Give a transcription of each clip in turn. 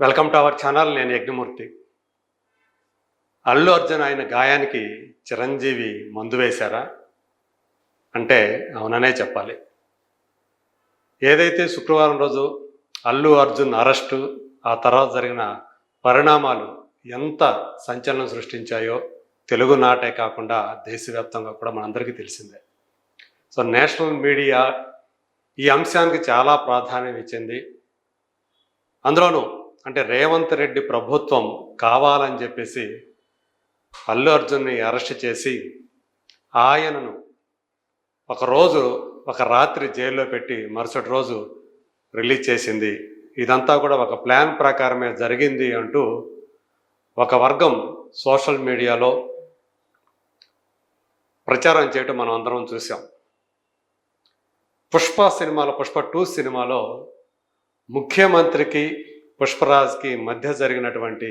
Welcome to our channel నేను యజ్ఞమూర్తి. అల్లు అర్జున్ ఆయన గాయానికి చిరంజీవి మందు వేశారా? అంటే అవుననే చెప్పాలి. ఏదైతే శుక్రవారం రోజు అల్లు అర్జున్ అరెస్టు ఆ తర్వాత జరిగిన పరిణామాలు ఎంత సంచలనం సృష్టించాయో తెలుగు నాటే కాకుండా దేశవ్యాప్తంగా కూడా మనందరికీ తెలిసిందే. సో నేషనల్ మీడియా ఈ అంశానికి చాలా ప్రాధాన్యం ఇచ్చింది. అందులోనూ అంటే రేవంత్ రెడ్డి ప్రభుత్వం కావాలని చెప్పేసి అల్లు అర్జున్ని అరెస్ట్ చేసి ఆయనను ఒకరోజు ఒక రాత్రి జైల్లో పెట్టి మరుసటి రోజు రిలీజ్ చేసింది. ఇదంతా కూడా ఒక ప్లాన్ ప్రకారమే జరిగింది అంటూ ఒక వర్గం సోషల్ మీడియాలో ప్రచారం చేయటం మనం అందరం చూసాం పుష్ప సినిమాలో పుష్ప టూ సినిమాలో ముఖ్యమంత్రికి పుష్పరాజ్కి మధ్య జరిగినటువంటి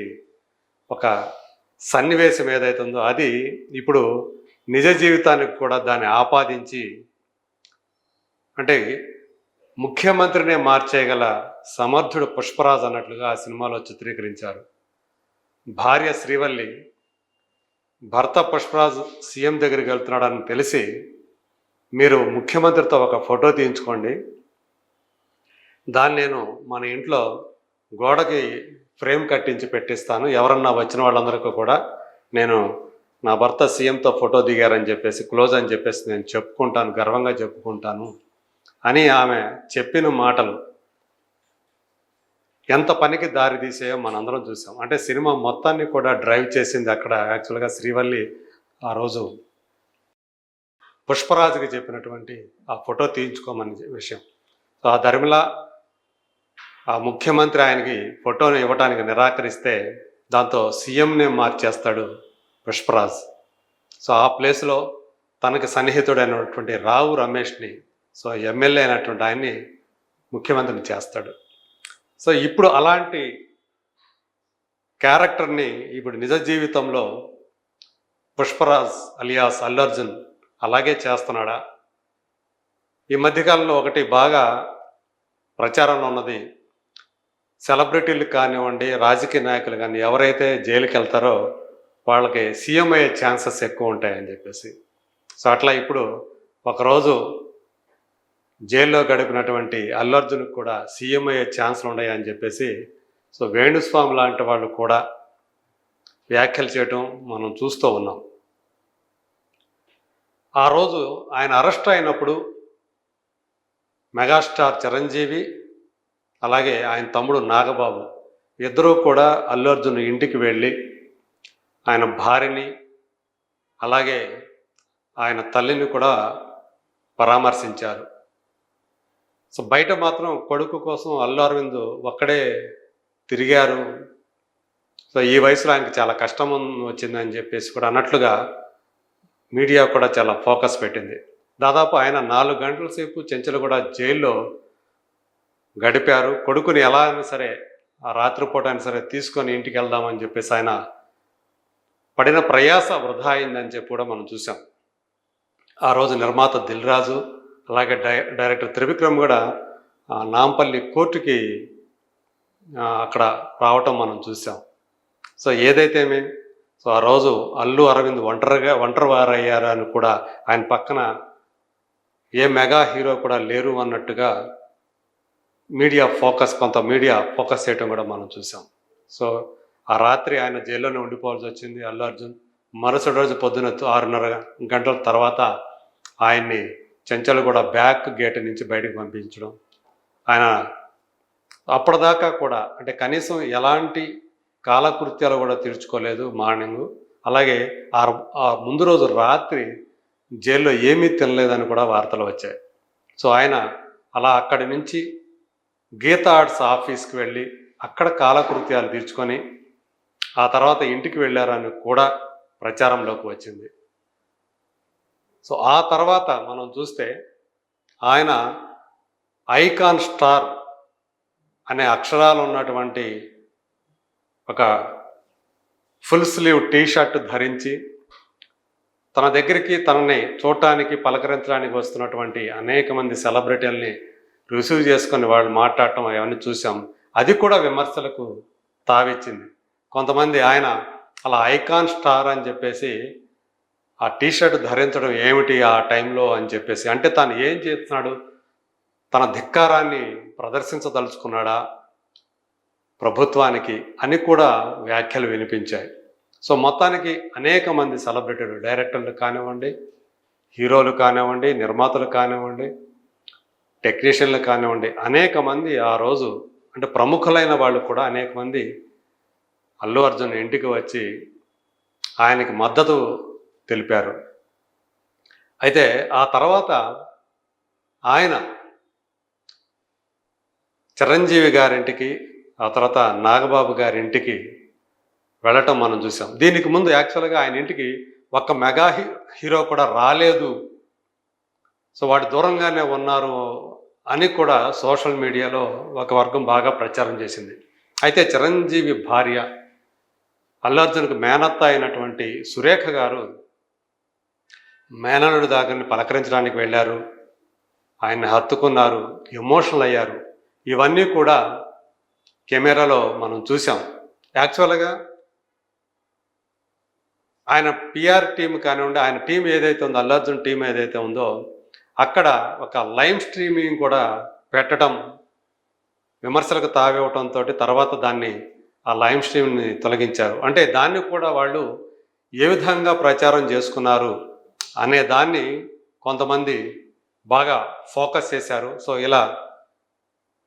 ఒక సన్నివేశం ఏదైతుందో అది ఇప్పుడు నిజ జీవితానికి కూడా దాన్ని ఆపాదించి అంటే ముఖ్యమంత్రినే మార్చేయగల సమర్థుడు పుష్పరాజ్ అన్నట్లుగా ఆ సినిమాలో చిత్రీకరించారు. భార్య శ్రీవల్లి భర్త పుష్పరాజ్ సీఎం దగ్గరికి వెళ్తున్నాడని తెలిసి మీరు ముఖ్యమంత్రితో ఒక ఫోటో తీయించుకోండి. దాన్ని నేను మన ఇంట్లో గోడకి ఫ్రేమ్ కట్టించి పెట్టిస్తాను. ఎవరన్నా వచ్చిన వాళ్ళందరికీ కూడా నేను నా భర్త సీఎంతో ఫోటో దిగారని చెప్పేసి క్లోజ్ అని చెప్పేసి నేను చెప్పుకుంటాను గర్వంగా చెప్పుకుంటాను అని ఆమె చెప్పిన మాటలు ఎంత పనికి దారి తీసాయో మనందరం చూసాం. అంటే సినిమా మొత్తాన్ని కూడా డ్రైవ్ చేసింది అక్కడ యాక్చువల్గా శ్రీవల్లి ఆ రోజు. పుష్పరాజుకి చెప్పినటువంటి ఆ ఫోటో తీయించుకోమని విషయం. సో ఆ ధర్మిల ఆ ముఖ్యమంత్రి ఆయనకి ఫోటోని ఇవ్వడానికి నిరాకరిస్తే దాంతో సీఎంనే మార్చేస్తాడు పుష్పరాజ్. సో ఆ ప్లేస్లో తనకి సన్నిహితుడైనటువంటి రావు రమేష్ని సో ఎమ్మెల్యే అయినటువంటి ఆయన్ని ముఖ్యమంత్రిని చేస్తాడు. సో ఇప్పుడు అలాంటి క్యారెక్టర్ని ఇప్పుడు నిజ జీవితంలో పుష్పరాజ్ అలియాస్ అల్లర్జున్ అలాగే చేస్తున్నాడా? ఈ మధ్యకాలంలో ఒకటి బాగా ప్రచారంలో ఉన్నది సెలబ్రిటీలు కానివ్వండి రాజకీయ నాయకులు కానీ ఎవరైతే జైలుకి వెళ్తారో వాళ్ళకి సీఎం అయ్యే ఛాన్సెస్ ఎక్కువ ఉంటాయని చెప్పేసి. సో అట్లా ఇప్పుడు ఒకరోజు జైల్లో గడిపినటువంటి అల్లు అర్జున్కి కూడా సీఎం అయ్యే ఛాన్సులు ఉన్నాయని చెప్పేసి. సో వేణుస్వామి లాంటి వాళ్ళు కూడా వ్యాఖ్యలు చేయటం మనం చూస్తూ ఉన్నాం. ఆ రోజు ఆయన అరెస్ట్ అయినప్పుడు మెగాస్టార్ చిరంజీవి అలాగే ఆయన తమ్ముడు నాగబాబు ఇద్దరూ కూడా అల్లు అర్జున్ ఇంటికి వెళ్ళి ఆయన భార్యని అలాగే ఆయన తల్లిని కూడా పరామర్శించారు. సో బయట మాత్రం కొడుకు కోసం అల్లు అరవింద్ ఒక్కడే తిరిగారు. సో ఈ వయసులో ఆయనకి చాలా కష్టం వచ్చిందని చెప్పేసి కూడా అన్నట్లుగా మీడియా కూడా చాలా ఫోకస్ పెట్టింది. దాదాపు ఆయన నాలుగు గంటల సేపు చెంచలు కూడా జైల్లో గడిపారు. కొడుకుని ఎలా అయినా సరే ఆ రాత్రిపూట అయినా సరే తీసుకొని ఇంటికి వెళ్దామని చెప్పేసి ఆయన పడిన ప్రయాస వృధా అయిందని చెప్పి కూడా మనం చూసాం ఆ రోజు నిర్మాత దిల్ రాజు అలాగే డై డైరెక్టర్ త్రివిక్రమ్ కూడా నాంపల్లి కోర్టుకి అక్కడ రావటం మనం చూసాం సో ఏదైతేమే సో ఆ రోజు అల్లు అరవింద్ ఒంటరిగా ఒంటరి వారయ్యారు అని కూడా ఆయన పక్కన ఏ మెగా హీరో కూడా లేరు అన్నట్టుగా మీడియా ఫోకస్ కొంత మీడియా ఫోకస్ చేయటం కూడా మనం చూసాం. సో ఆ రాత్రి ఆయన జైల్లోనే ఉండిపోవాల్సి వచ్చింది అల్లు అర్జున్. మరుసటి రోజు పొద్దున ఆరున్నర గంటల తర్వాత ఆయన్ని చెంచలు కూడా బ్యాక్ గేట్ నుంచి బయటకు పంపించడం. ఆయన అప్పటిదాకా కూడా అంటే కనీసం ఎలాంటి కాలకృత్యాలు కూడా తీర్చుకోలేదు మార్నింగ్. అలాగే ఆ ఆ ముందు రోజు రాత్రి జైల్లో ఏమీ తినలేదని కూడా వార్తలు వచ్చాయి. సో ఆయన అలా అక్కడి నుంచి గీతా ఆర్ట్స్ ఆఫీస్కి వెళ్ళి అక్కడ కాలకృత్యాలు తీర్చుకొని ఆ తర్వాత ఇంటికి వెళ్ళారని కూడా ప్రచారంలోకి వచ్చింది. సో ఆ తర్వాత మనం చూస్తే ఆయన ఐకాన్ స్టార్ అనే అక్షరాలు ఉన్నటువంటి ఒక ఫుల్ స్లీవ్ టీ షర్ట్ ధరించి తన దగ్గరికి తనని చూడటానికి పలకరించడానికి వస్తున్నటువంటి అనేక మంది సెలబ్రిటీలని రిసీవ్ చేసుకొని వాళ్ళు మాట్లాడటం అవన్నీ చూసాం. అది కూడా విమర్శలకు తావిచ్చింది. కొంతమంది ఆయన అలా ఐకాన్ స్టార్ అని చెప్పేసి ఆ టీషర్ట్ ధరించడం ఏమిటి ఆ టైంలో అని చెప్పేసి అంటే తాను ఏం చేస్తున్నాడు? తన ధిక్కారాన్ని ప్రదర్శించదలుచుకున్నాడా? ప్రభుత్వానికి అని కూడా వ్యాఖ్యలు వినిపించాయి. సో మొత్తానికి అనేక మంది సెలబ్రిటీలు డైరెక్టర్లు కానివ్వండి హీరోలు కానివ్వండి నిర్మాతలు కానివ్వండి టెక్నీషియన్లు కానివ్వండి అనేక మంది ఆ రోజు అంటే ప్రముఖులైన వాళ్ళు కూడా అనేక మంది అల్లు అర్జున్ ఇంటికి వచ్చి ఆయనకి మద్దతు తెలిపారు. అయితే ఆ తర్వాత ఆయన చిరంజీవి గారింటికి ఆ తర్వాత నాగబాబు గారింటికి వెళ్ళటం మనం చూసాం. దీనికి ముందు యాక్చువల్గా ఆయన ఇంటికి ఒక్క మెగా హీరో కూడా రాలేదు. సో వాటి దూరంగానే ఉన్నారు అని కూడా సోషల్ మీడియాలో ఒక వర్గం బాగా ప్రచారం చేసింది. అయితే చిరంజీవి భార్య అల్లార్జున్కి మేనత్త అయినటువంటి సురేఖ గారు మేనలుడి దగ్గరని పలకరించడానికి వెళ్ళారు. ఆయన్ని హత్తుకున్నారు ఎమోషనల్ అయ్యారు. ఇవన్నీ కూడా కెమెరాలో మనం చూసాం యాక్చువల్గా ఆయన పిఆర్ టీం కానివ్వండి ఆయన టీం ఏదైతే ఉందో అల్లార్జున్ టీం ఏదైతే ఉందో అక్కడ ఒక లైవ్ స్ట్రీమింగ్ కూడా పెట్టడం విమర్శలకు తావివ్వటంతో తర్వాత దాన్ని ఆ లైవ్ స్ట్రీమ్ని తొలగించారు. అంటే దాన్ని కూడా వాళ్ళు ఏ విధంగా ప్రచారం చేసుకున్నారు అనే దాన్ని కొంతమంది బాగా ఫోకస్ చేశారు. సో ఇలా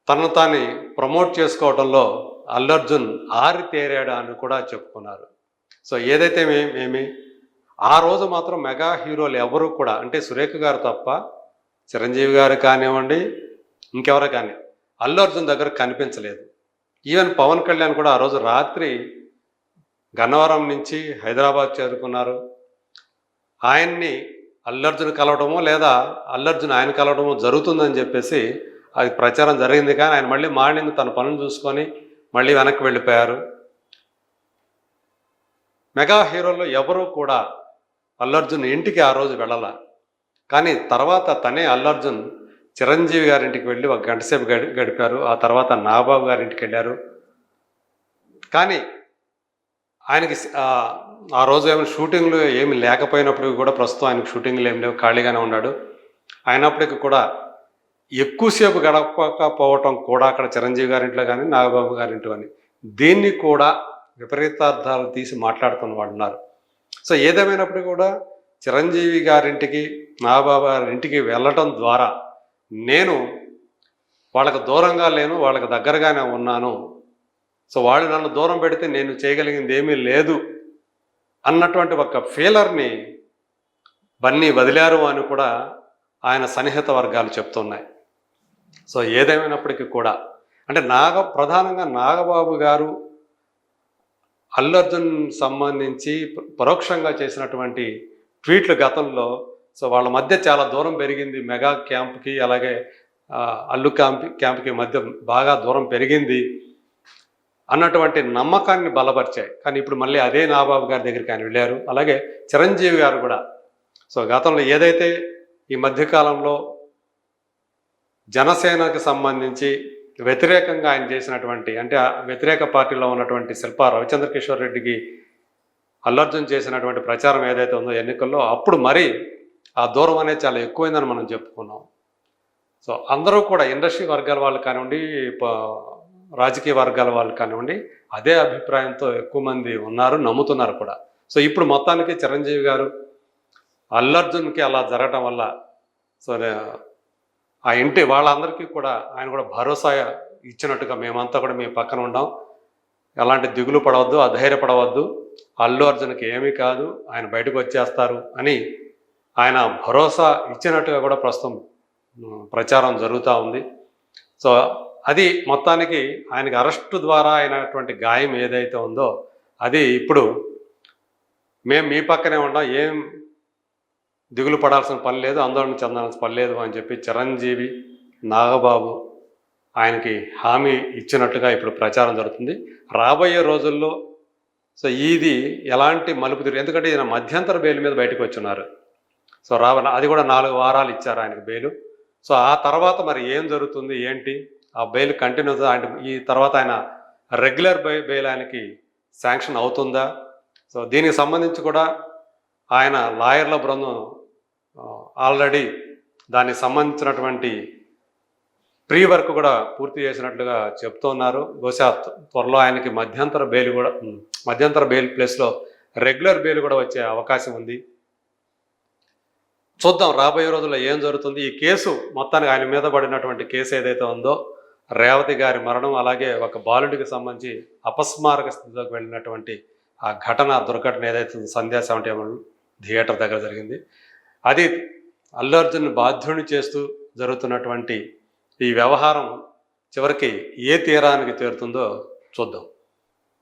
తనను తాను ప్రమోట్ చేసుకోవడంలో అల్లర్జున్ ఆరితేరాడు అని కూడా చెప్పుకున్నారు. సో ఏదైతే మేమేమి ఆ రోజు మాత్రం మెగా హీరోలు ఎవరు కూడా అంటే సురేఖ గారు తప్ప చిరంజీవి గారు కానివ్వండి ఇంకెవరు కానీ అల్లు అర్జున్ దగ్గర కనిపించలేదు. ఈవెన్ పవన్ కళ్యాణ్ కూడా ఆ రోజు రాత్రి గన్నవరం నుంచి హైదరాబాద్ చేరుకున్నారు. ఆయన్ని అల్లర్జున్ కలవడమో లేదా అల్లర్జున్ ఆయన కలవడమో జరుగుతుందని చెప్పేసి అది ప్రచారం జరిగింది కానీ ఆయన మళ్ళీ మార్నింగ్ తన పనులు చూసుకొని మళ్ళీ వెనక్కి వెళ్ళిపోయారు. మెగా హీరోల్లో ఎవరూ కూడా అల్లర్జున్ ఇంటికి ఆ రోజు వెళ్ళాల. కానీ తర్వాత తనే అల్లర్జున్ చిరంజీవి గారింటికి వెళ్ళి ఒక గంట సేపు గడి గడిపారు. ఆ తర్వాత నాగబాబు గారింటికి వెళ్ళారు. కానీ ఆయనకి ఆ, ఆ రోజు ఏమైనా షూటింగ్లు ఏమి లేకపోయినప్పుడు కూడా ప్రస్తుతం ఆయనకు షూటింగ్లు ఏమి లేవు. ఖాళీగానే ఉన్నాడు. అయినప్పటికీ కూడా ఎక్కువసేపు గడపకపోవటం కూడా అక్కడ చిరంజీవి గారింట్లో కానీ నాగబాబు గారింట్లో కానీ దీన్ని కూడా విపరీతార్థాలు తీసి మాట్లాడుతున్న వాళ్ళు ఉన్నారు. సో ఏదేమైనప్పటికీ కూడా చిరంజీవి గారింటికి నాగబాబు గారింటికి వెళ్ళటం ద్వారా నేను వాళ్ళకు దూరంగా లేను వాళ్ళకి దగ్గరగానే ఉన్నాను. సో వాళ్ళు నన్ను దూరం పెడితే నేను చేయగలిగింది ఏమీ లేదు అన్నటువంటి ఒక ఫీలర్ని బన్నీ వదిలారు అని కూడా ఆయన సన్నిహిత వర్గాలు చెప్తున్నాయి. సో ఏదేమైనప్పటికీ కూడా అంటే నాగ ప్రధానంగా నాగబాబు గారు అల్లు అర్జున్ సంబంధించి పరోక్షంగా చేసినటువంటి ట్వీట్లు గతంలో సో వాళ్ళ మధ్య చాలా దూరం పెరిగింది. మెగా క్యాంప్కి అలాగే అల్లు క్యాంప్ క్యాంప్కి మధ్య బాగా దూరం పెరిగింది అన్నటువంటి నమ్మకాన్ని బలపరిచాయి. కానీ ఇప్పుడు మళ్ళీ అదే నాబాబు గారి దగ్గరికి ఆయన వెళ్ళారు. అలాగే చిరంజీవి గారు కూడా. సో గతంలో ఏదైతే ఈ మధ్యకాలంలో జనసేనకు సంబంధించి వ్యతిరేకంగా ఆయన చేసినటువంటి అంటే ఆ వ్యతిరేక పార్టీలో ఉన్నటువంటి శిల్పా రవిచంద్ర కిషోర్ రెడ్డికి అల్లర్జున్ చేసినటువంటి ప్రచారం ఏదైతే ఉందో ఎన్నికల్లో అప్పుడు మరి ఆ దూరం అనేది చాలా ఎక్కువైందని మనం చెప్పుకున్నాం. సో అందరూ కూడా ఇండస్ట్రీ వర్గాల వాళ్ళు కానివ్వండి రాజకీయ వర్గాల వాళ్ళు కానివ్వండి అదే అభిప్రాయంతో ఎక్కువ మంది ఉన్నారు నమ్ముతున్నారు కూడా. సో ఇప్పుడు మొత్తానికి చిరంజీవి గారు అల్లర్జున్కి అలా జరగటం వల్ల సో ఆ ఇంటి వాళ్ళందరికీ కూడా ఆయన కూడా భరోసా ఇచ్చినట్టుగా మేమంతా కూడా మీ పక్కన ఉన్నాం ఎలాంటి దిగులు పడవద్దు అధైర్యపడవద్దు. అల్లు అర్జున్కి ఏమీ కాదు ఆయన బయటకు వచ్చేస్తారు అని ఆయన భరోసా ఇచ్చినట్టుగా కూడా ప్రస్తుతం ప్రచారం జరుగుతూ ఉంది. సో అది మొత్తానికి ఆయనకి అరెస్టు ద్వారా అయినటువంటి గాయం ఏదైతే ఉందో అది ఇప్పుడు మేము మీ పక్కనే ఉన్నాం ఏం దిగులు పడాల్సిన పని లేదు ఆందోళన చెందాల్సిన పని లేదు అని చెప్పి చిరంజీవి నాగబాబు ఆయనకి హామీ ఇచ్చినట్టుగా ఇప్పుడు ప్రచారం జరుగుతుంది. రాబోయే రోజుల్లో సో ఇది ఎలాంటి మలుపు తిరిగి ఎందుకంటే ఈయన మధ్యంతర బెయిల్ మీద బయటకు వచ్చున్నారు. సో రావ అది కూడా నాలుగు వారాలు ఇచ్చారు ఆయనకు బెయిలు సో ఆ తర్వాత మరి ఏం జరుగుతుంది ఏంటి? ఆ బెయిల్ కంటిన్యూ ఆయన ఈ తర్వాత ఆయన రెగ్యులర్ బై బెయిల్ ఆయనకి శాంక్షన్ అవుతుందా? సో దీనికి సంబంధించి కూడా ఆయన లాయర్ల బృందం ఆల్రెడీ దానికి సంబంధించినటువంటి ప్రీ వర్క్ కూడా పూర్తి చేసినట్లుగా చెప్తున్నారు. బహుశా త్వ- త్వరలో ఆయనకి మధ్యంతర బెయిల్ కూడా మధ్యంతర బెయిల్ ప్లేస్లో రెగ్యులర్ బెయిల్ కూడా వచ్చే అవకాశం ఉంది. చూద్దాం రాబోయే రోజుల్లో ఏం జరుగుతుంది? ఈ కేసు మొత్తానికి ఆయన మీద పడినటువంటి కేసు ఏదైతే ఉందో రేవతి గారి మరణం అలాగే ఒక బాలుడికి సంబంధించి అపస్మారక స్థితిలోకి వెళ్ళినటువంటి ఆ ఘటన దుర్ఘటన ఏదైతే ఉందో సంధ్యా సెవెంటీ థియేటర్ దగ్గర జరిగింది. అది అల్లు అర్జున్ బాధ్యుని చేస్తూ జరుగుతున్నటువంటి ఈ వ్యవహారం చివరికి ఏ తీరానికి చేరుతుందో చూద్దాం.